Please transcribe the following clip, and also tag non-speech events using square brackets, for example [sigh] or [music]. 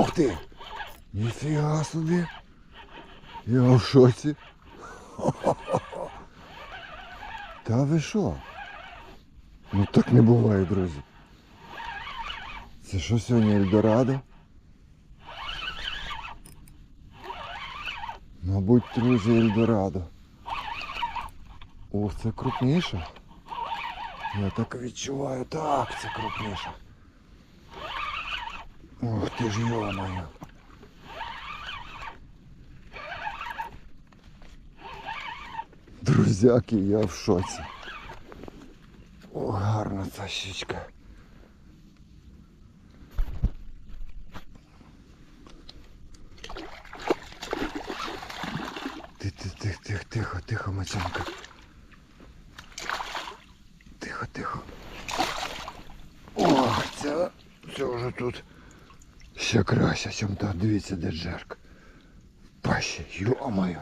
Ух ти! Ніфіга собі! Я в шоці. [laughs] Та ви що? Ну так не буває, друзі. Це що сьогодні Ельдорадо? Мабуть, друзі, Ельдорадо. Ох, це крупніше. Я так відчуваю, так, це крупніше. Ох ти ж йомаю. Друзяки, я в шоці. О, гарна ця щічка. Ти, ти, тихо, тихо, тихо, тихо. Тихо, тихо. Ох, це, це вже тут ще краще, чим та. Дивіться, де джерк. Пащі, йо-моє.